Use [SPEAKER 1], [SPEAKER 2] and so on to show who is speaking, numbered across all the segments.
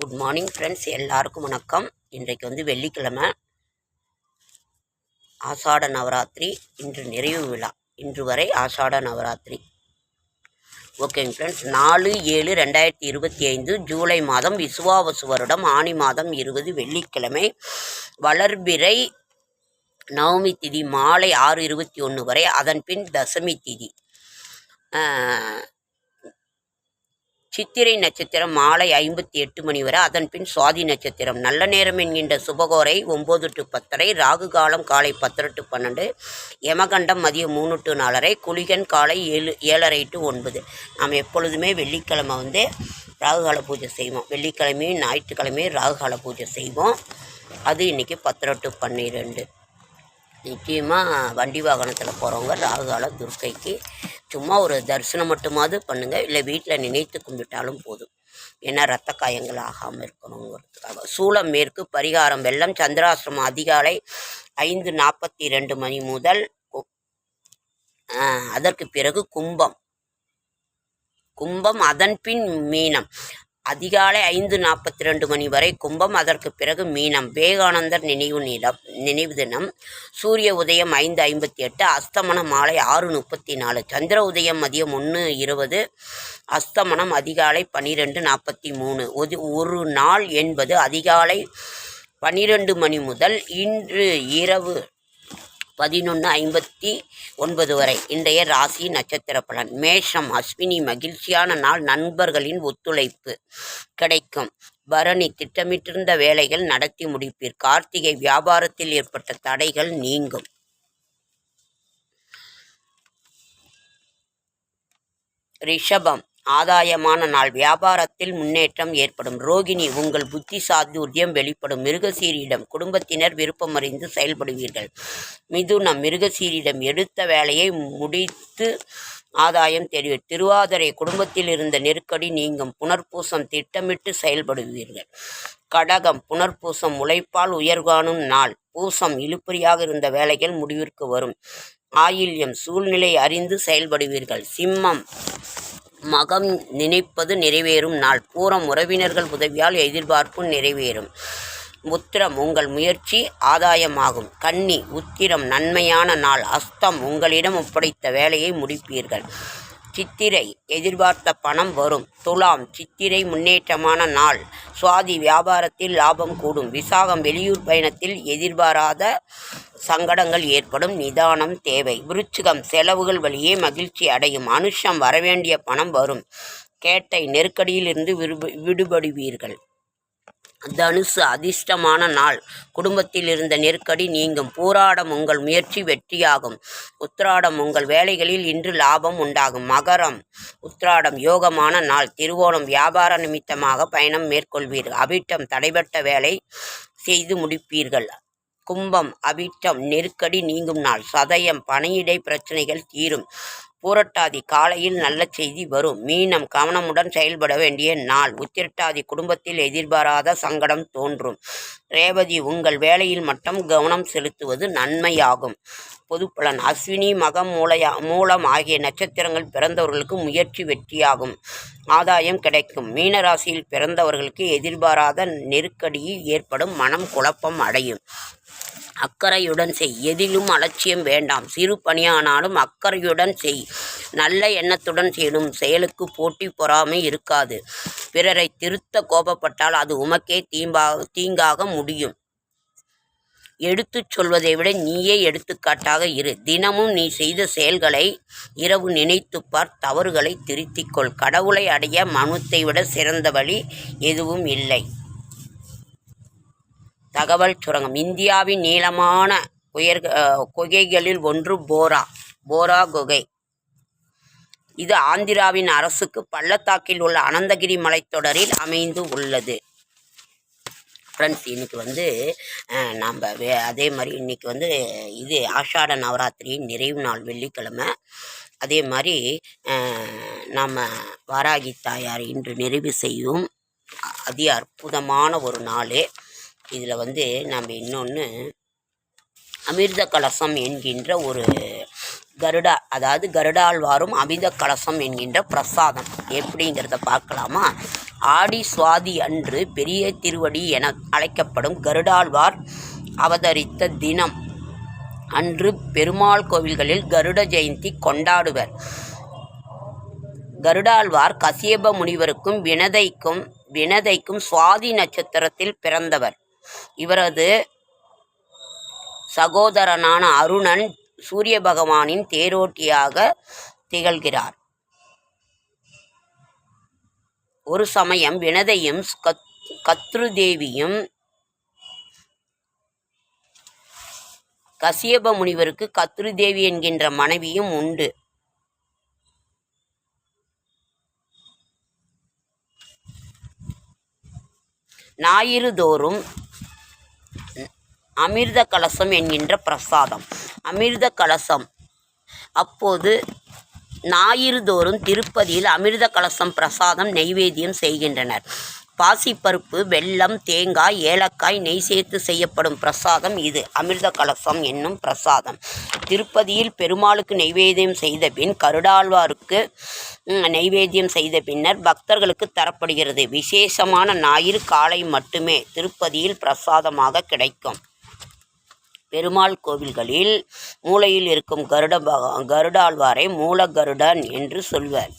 [SPEAKER 1] Good morning friends எல்லாருக்கும் வணக்கம். இன்றைக்கு வந்து வெள்ளிக்கிழமை. ஆஷாட நவராத்திரி. இன்று நிறைவு விழா. இன்று வரை ஆஷாட நவராத்திரி. ஓகேங்க ஃப்ரெண்ட்ஸ் நாலு ஏழு ரெண்டாயிரத்தி இருபத்தி ஐந்து ஜூலை மாதம் விசுவாவசு வருடம். ஆனி மாதம் இருபது வெள்ளிக்கிழமை. வளர்பிறை நவமி திதி மாலை ஆறு இருபத்தி ஒன்று வரை. அதன் பின் தசமி திதி. சித்திரை நட்சத்திரம் மாலை ஐம்பத்தி எட்டு மணி வரை அதன் பின் சுவாதி நட்சத்திரம். நல்ல நேரம் என்கின்ற சுபகோரை ஒம்பது டு பத்தரை ராகு காலம் காலை பத்தரை டு பன்னெண்டு யமகண்டம் மதியம் மூணு டு நாலரை குளிகன் காலை ஏழு ஏழரை டு ஒன்பது. நாம் எப்பொழுதுமே வெள்ளிக்கிழமை வந்து ராகுகால பூஜை செய்வோம். வெள்ளிக்கிழமையும் ஞாயிற்றுக்கிழமையும் ராகுகால பூஜை செய்வோம். அது இன்றைக்கி பத்தரை டு பன்னிரெண்டு. நிச்சயமாக வண்டி வாகனத்தில் போகிறவங்க ராகுகால துர்க்கைக்கு சும்மா ஒரு தரிசனம் மட்டுமாவது பண்ணுங்கள் இல்லை வீட்டில் நினைத்து கும்பிட்டாலும் போதும். ஏன்னா ரத்த காயங்கள் ஆகாமல் இருக்கணுங்கிறதுக்காக. சூளம் மேற்கு பரிகாரம் வெள்ளம் சந்திராசிரமம் அதிகாலை ஐந்து நாற்பத்தி ரெண்டு மணி முதல் கு- அதற்கு பிறகு கும்பம். கும்பம் அதன் பின் மீனம். அதிகாலை ஐந்து நாற்பத்தி ரெண்டு மணி வரை கும்பம். அதற்கு பிறகு மீனம். விவேகானந்தர் நினைவு நிலம் நினைவு தினம். சூரிய உதயம் ஐந்து ஐம்பத்தி எட்டு அஸ்தமனம் மாலை ஆறு முப்பத்தி நாலு சந்திர உதயம் மதியம் ஒன்று இருபது அஸ்தமனம் அதிகாலை பன்னிரெண்டு நாற்பத்தி மூணு ஒரு ஒரு நாள் என்பது அதிகாலை பன்னிரெண்டு மணி முதல் இன்று இரவு பதினொன்று ஐம்பத்தி ஒன்பது வரை. இன்றைய ராசி நட்சத்திர பலன். மேஷம் அஸ்வினி மகிழ்ச்சியான நாள் நண்பர்களின் ஒத்துழைப்பு கிடைக்கும். பரணி திட்டமிட்டிருந்த வேலைகள் நடத்தி முடிப்பீர். கார்த்திகை வியாபாரத்தில் ஏற்பட்ட தடைகள் நீங்கும். ரிஷபம் ஆதாயமான நாள். வியாபாரத்தில் முன்னேற்றம் ஏற்படும். ரோகிணி உங்கள் புத்தி சாதுரியம் வெளிப்படும். மிருகசீரியிடம் குடும்பத்தினர் விருப்பமறிந்து செயல்படுவீர்கள். மிதுனம் மிருகசீரியிடம் எடுத்த வேலையை முடித்து ஆதாயம் தெரியும் திருவாதிரை குடும்பத்தில் இருந்த நெருக்கடி நீங்கும். புனர்பூசம் திட்டமிட்டு செயல்படுவீர்கள். கடகம் புனர்பூசம் உழைப்பால் உயர்காணும் நாள். பூசம் இழுப்பறியாக இருந்த வேலைகள் முடிவிற்கு வரும். ஆயில்யம் சூழ்நிலை அறிந்து செயல்படுவீர்கள். சிம்மம் மகம் நினைப்பது நிறைவேறும். நாள் பூரம் உறவினர்கள் உதவியால் எதிர்பார்ப்பும் நிறைவேறும். உத்திரம் உங்கள் முயற்சி ஆதாயமாகும். கன்னி உத்திரம் நன்மையான நாள். அஸ்தம் உங்களிடம் ஒப்படைத்த வேலையை முடிப்பீர்கள். சித்திரை எதிர்பார்த்த பணம் வரும். துலாம் சித்திரை முன்னேற்றமான நாள். சுவாதி வியாபாரத்தில் லாபம் கூடும். விசாகம் வெளியூர் பயணத்தில் எதிர்பாராத சங்கடங்கள் ஏற்படும். நிதானம் தேவை. விருச்சிகம் செலவுகள் வழியே மகிழ்ச்சி அடையும். அனுஷம் வரவேண்டிய பணம் வரும். கேட்டை நெருக்கடியிலிருந்து விடுபடுவீர்கள். தனுசு அதிர்ஷ்டமான நாள். குடும்பத்தில் இருந்த நெருக்கடி நீங்கும். பூராடம் உங்கள் முயற்சி வெற்றியாகும். உத்ராடம் உங்கள் வேலைகளில் இன்று லாபம் உண்டாகும். மகரம். உத்ராடம் யோகமான நாள். திருவோணம் வியாபார நிமித்தமாக பயணம் மேற்கொள்வீர்கள் அபிட்டம் தடைபட்ட வேலை செய்து முடிப்பீர்கள். கும்பம் அபிட்டம் நெருக்கடி நீங்கும் நாள். சதயம் பணியிடை பிரச்சனைகள் தீரும். பூரட்டாதி காலையில் நல்ல செய்தி வரும். மீனம் கவனமுடன் செயல்பட வேண்டிய நாள். உத்திரட்டாதி குடும்பத்தில் எதிர்பாராத சங்கடம் தோன்றும். ரேவதி உங்கள் வேலையில் மட்டும் கவனம் செலுத்துவது நன்மையாகும். பொதுப்பலன். அஸ்வினி மகம் மூலையா மூலம் ஆகிய நட்சத்திரங்கள் பிறந்தவர்களுக்கு முயற்சி வெற்றியாகும். ஆதாயம் கிடைக்கும். மீனராசியில் பிறந்தவர்களுக்கு எதிர்பாராத நெருக்கடியில் ஏற்படும் மனம் குழப்பம் அடையும். அக்கறையுடன் செய். எதிலும் அலட்சியம் வேண்டாம். சிறு பணியானாலும் அக்கறையுடன் செய். நல்ல எண்ணத்துடன் செய்யணும் செயலுக்கு போட்டி பொறாமை இருக்காது. பிறரை திருத்த கோபப்பட்டால் அது உமக்கே தீம்பாக தீங்காக முடியும். எடுத்துச் சொல்வதை விட நீயே எடுத்துக்காட்டாக இரு. தினமும் நீ செய்த செயல்களை இரவு நினைத்துப் பார் தவறுகளை திருத்திக்கொள். கடவுளை அடைய மனுத்தை விட சிறந்த வழி எதுவும் இல்லை. தகவல் சுரங்கம். இந்தியாவின் நீளமான உயர் குகைகளில் ஒன்று போரா. போரா குகை. இது ஆந்திராவின் அரசுக்கு பள்ளத்தாக்கில் உள்ள அனந்தகிரி மலைத்தொடரில் அமைந்து உள்ளது. ஃப்ரெண்ட்ஸ் இன்றைக்கி வந்து அஹ், நம்ம வே அதே மாதிரி இன்னைக்கு வந்து இது ஆஷாட நவராத்திரி நிறைவு நாள் வெள்ளிக்கிழமை. அதே மாதிரி நம்ம வாராகி தாயார் இன்று நிறைவு செய்யும் அதி அற்புதமான ஒரு நாள். இதில் வந்து நம்ம இன்னொன்று அமிர்த கலசம் என்கின்ற ஒரு கருடா அதாவது கருடாழ்வாரும் அமித கலசம் என்கின்ற பிரசாதம். எப்படிங்கிறத பார்க்கலாமா? ஆடி சுவாதி அன்று பெரிய திருவடி என அழைக்கப்படும் கருடாழ்வார் அவதரித்த தினம். அன்று பெருமாள் கோவில்களில் கருட ஜெயந்தி கொண்டாடுவர். கருடாழ்வார் கசியப முனிவருக்கும் வினதைக்கும் வினதைக்கும் சுவாதி நட்சத்திரத்தில் பிறந்தவர். இவரது சகோதரனான அருணன் சூரிய பகவானின் தேரோட்டியாக திகழ்கிறார். ஒரு சமயம் வினதையும் கத் கத்ருதேவியும் கசியப முனிவருக்கு கத்ருதேவி என்கின்ற மனைவியும் உண்டு. ஞாயிறு தோறும் அமிர்த கலசம் என்கின்ற பிரசாதம். அமிர்த கலசம் அப்போது ஞாயிறுதோறும் திருப்பதியில் அமிர்த கலசம் பிரசாதம் நெய்வேத்தியம் செய்கின்றனர். பாசிப்பருப்பு வெல்லம் தேங்காய் ஏலக்காய் நெய் சேர்த்து செய்யப்படும் பிரசாதம் இது. அமிர்த கலசம் என்னும் பிரசாதம். திருப்பதியில் பெருமாளுக்கு நெய்வேத்தியம் செய்த பின் கருடாழ்வாருக்கு நெய்வேத்தியம் செய்த பின்னர் பக்தர்களுக்கு தரப்படுகிறது. விசேஷமான ஞாயிறு காலை மட்டுமே திருப்பதியில் பிரசாதமாக கிடைக்கும். பெருமாள் கோவில்களில் மூலையில் இருக்கும் கருட பக- கருடாழ்வாரை மூலகருடன் என்று சொல்வர்.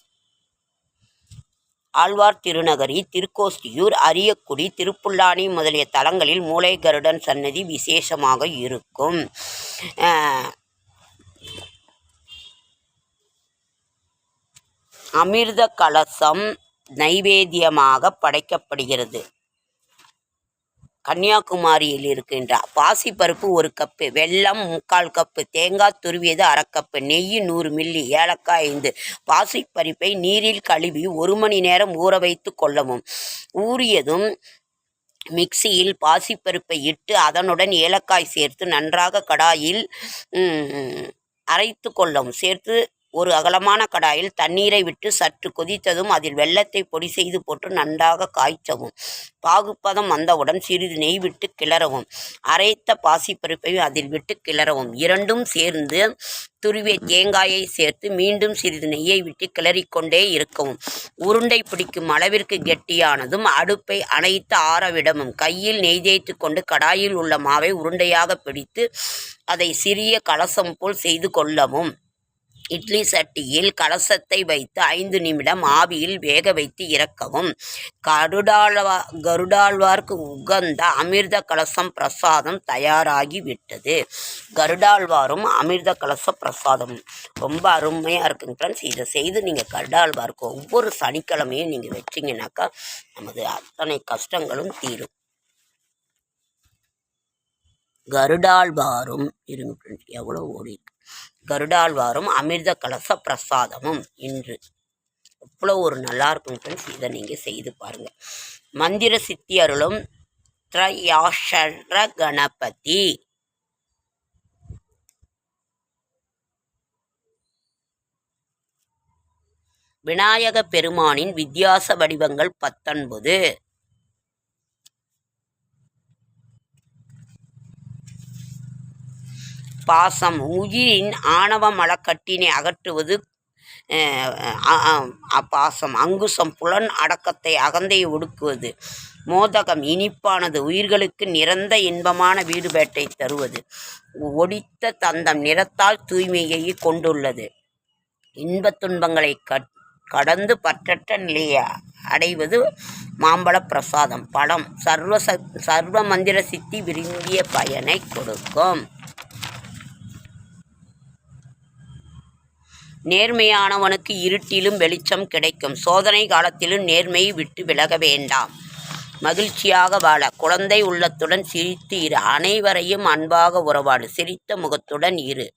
[SPEAKER 1] ஆழ்வார் திருநகரி திருக்கோஷ்டியூர் அரியக்குடி திருப்புல்லானி முதலிய தலங்களில் மூளை கருடன் சன்னதி விசேஷமாக இருக்கும். அமிர்த கலசம் நைவேத்தியமாக படைக்கப்படுகிறது. கன்னியாகுமரியில் இருக்கின்ற பாசிப்பருப்பு ஒரு கப்பு வெல்லம் முக்கால் கப்பு தேங்காய் துருவியது அரை கப்பு நெய் நூறு மில்லி ஏலக்காய் ஐந்து. பாசிப்பருப்பை நீரில் கழுவி ஒரு மணி நேரம் ஊற வைத்து கொள்ளவும். ஊறியதும் மிக்சியில் பாசிப்பருப்பை இட்டு அதனுடன் ஏலக்காய் சேர்த்து நன்றாக கடாயில் அரைத்து கொள்ளவும். சேர்த்து ஒரு அகலமான கடாயில் தண்ணீரை விட்டு சற்று கொதித்ததும் அதில் வெள்ளத்தை பொடி செய்து போட்டு நன்றாக காய்ச்சவும் பாகுப்பதம் வந்தவுடன் சிறிது நெய் விட்டு கிளறவும். அரைத்த பாசிப்பருப்பை அதில் விட்டு கிளறவும். இரண்டும் சேர்ந்து துருவிய தேங்காயை சேர்த்து மீண்டும் சிறிது நெய்யை விட்டு கிளறிக்கொண்டே இருக்கவும். உருண்டை பிடிக்கும் அளவிற்கு கெட்டியானதும் அடுப்பை அணைத்து ஆறவிடவும். கையில் நெய் தேய்த்து கொண்டு கடாயில் உள்ள மாவை உருண்டையாக பிடித்து அதை சிறிய கலசம் போல் செய்து கொள்ளவும். இட்லி சட்டியில் கலசத்தை வைத்து ஐந்து நிமிடம் ஆவியில் வேக வைத்து இறக்கவும். கருடாழ்வா கருடாழ்வார்க்கு உகந்த அமிர்த கலசம் பிரசாதம் தயாராகி விட்டது. கருடாழ்வாரும் அமிர்த கலச பிரசாதம். ரொம்ப அருமையாக இருக்குங்க ஃப்ரெண்ட்ஸ் இதை செய்து நீங்கள் கருடாழ்வாருக்கு ஒவ்வொரு சனிக்கிழமையும் நீங்கள் வச்சிங்கனாக்கா நமது அத்தனை கஷ்டங்களும் தீரும். கருடாழ்வாரும் இருங்க ஃப்ரெண்ட்ஸ் எவ்வளோ ஓடி இருக்கு கருடாழ்வாரும் அமிர்த கலச பிரசாதமும் இன்று. எவ்வளோ ஒரு நல்லா இருக்கும் ஃப்ரெண்ட்ஸ் இதை நீங்கள் செய்து பாருங்கள் மந்திர சித்தி அருளும் த்ரயாஷர கணபதி. விநாயக பெருமானின் வித்தியாச வடிவங்கள் பத்தொன்பது. பாசம் உயிரின் ஆணவ மலக்கட்டினை அகற்றுவது பாசம் அங்குசம் புலன் அடக்கத்தை அகந்தை ஒடுக்குவது மோதகம் இனிப்பானது உயிர்களுக்கு நிறந்த இன்பமான வீடுபேட்டை தருவது ஒடித்த தந்தம் நிறத்தால் தூய்மையை கொண்டுள்ளது. இன்பத் துன்பங்களை கட் கடந்து பற்றற்ற நிலையை அடைவது மாம்பழ பிரசாதம் பழம் சர்வ ச- சர்வ மந்திர சித்தி விரும்பிய பயனை கொடுக்கும். நேர்மையானவனுக்கு இருட்டிலும் வெளிச்சம் கிடைக்கும். சோதனை காலத்திலும் நேர்மையை விட்டு விலக வேண்டாம். மகிழ்ச்சியாக வாழ. குழந்தை உள்ளத்துடன் சிரித்து இரு. அனைவரையும் அன்பாக உறவாடு. சிரித்த முகத்துடன் இரு.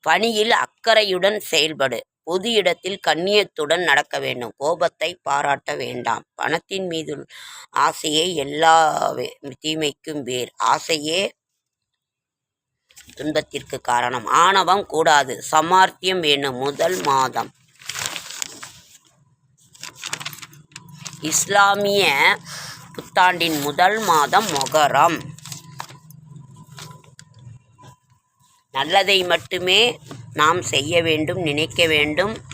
[SPEAKER 1] பணியில் அக்கறையுடன் செயல்படு. பொது இடத்தில் கண்ணியத்துடன் நடக்க வேண்டும். கோபத்தை பாராட்ட வேண்டாம். பணத்தின் மீது ஆசையே எல்லா தீமைக்கும் வேர். ஆசையே துன்பத்திற்கு காரணம். ஆணவம் கூடாது. சமார்த்தியம் வேணும் முதல் மாதம். இஸ்லாமிய புத்தாண்டின் முதல் மாதம் மொகரம். நல்லதை மட்டுமே நாம் செய்ய வேண்டும் நினைக்க வேண்டும்.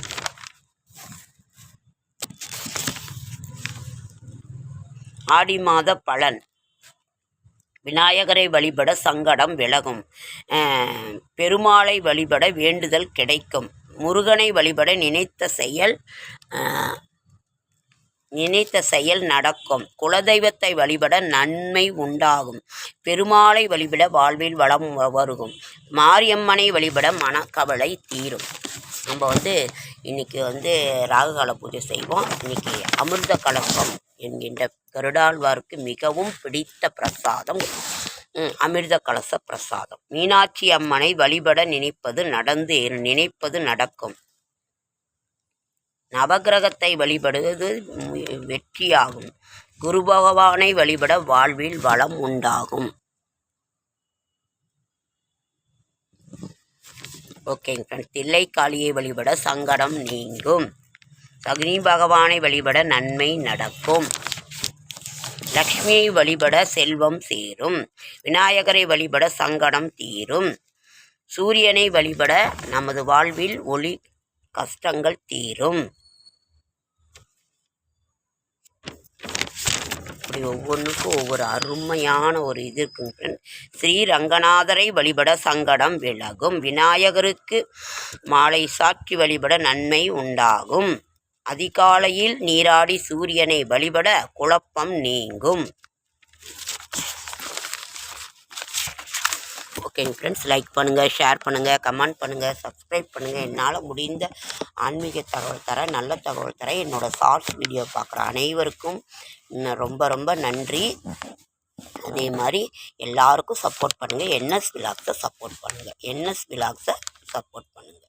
[SPEAKER 1] ஆடி மாத பலன். விநாயகரை வழிபட சங்கடம் விலகும். பெருமாளை வழிபட வேண்டுதல் கிடைக்கும். முருகனை வழிபட நினைத்த செயல் நினைத்த செயல் நடக்கும். குலதெய்வத்தை வழிபட நன்மை உண்டாகும். பெருமாளை வழிபட வாழ்வில் வளம் வருகும். மாரியம்மனை வழிபட மனக்கவலை தீரும். நம்ம வந்து இன்னைக்கு வந்து ராகுகால பூஜை செய்வோம். இன்னைக்கு அமிர்த கலப்பம். என்கின்ற கருடாழ்வாருக்கு மிகவும் பிடித்த பிரசாதம். அமிர்த கலச பிரசாதம். மீனாட்சி அம்மனை வழிபட நினைப்பது நடந்து நினைப்பது நடக்கும். நவக்கிரகத்தை வழிபடுவது வெற்றியாகும். குரு பகவானை வழிபட வாழ்வில் வளம் உண்டாகும். ஓகேங்க ஃப்ரெண்ட்ஸ் தில்லைக்காளியை வழிபட சங்கடம் நீங்கும். அக்னி பகவானை வழிபட நன்மை நடக்கும். லக்ஷ்மியை வழிபட செல்வம் சேரும். விநாயகரை வழிபட சங்கடம் தீரும். சூரியனை வழிபட நமது வாழ்வில் ஒளி கஷ்டங்கள் தீரும். இப்படி ஒவ்வொன்றுக்கும் ஒவ்வொரு அருமையான ஒரு இது இருக்குங்க ஸ்ரீ ரங்கநாதரை வழிபட சங்கடம் விலகும். விநாயகருக்கு மாலை சாற்றி வழிபட நன்மை உண்டாகும். அதிகாலையில் நீராடி சூரியனை வழிபட குழப்பம் நீங்கும். ஓகேங்க ஃப்ரெண்ட்ஸ் லைக் பண்ணுங்கள் ஷேர் பண்ணுங்கள் கமெண்ட் பண்ணுங்கள் சப்ஸ்கிரைப் பண்ணுங்கள் என்னால் முடிந்த ஆன்மீக தகவல் தர நல்ல தகவல் தர என்னோடய ஷார்ட்ஸ் வீடியோ பார்க்குற அனைவருக்கும் ரொம்ப ரொம்ப நன்றி. அதே மாதிரி எல்லாருக்கும் சப்போர்ட் பண்ணுங்கள் என்எஸ் விலாக்ஸை சப்போர்ட் பண்ணுங்கள் என்எஸ் விலாக்ஸை சப்போர்ட் பண்ணுங்கள்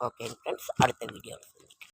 [SPEAKER 1] ஓகேங்க ஃப்ரெண்ட்ஸ் அடுத்த வீடியோவில் சந்திக்கிறேன்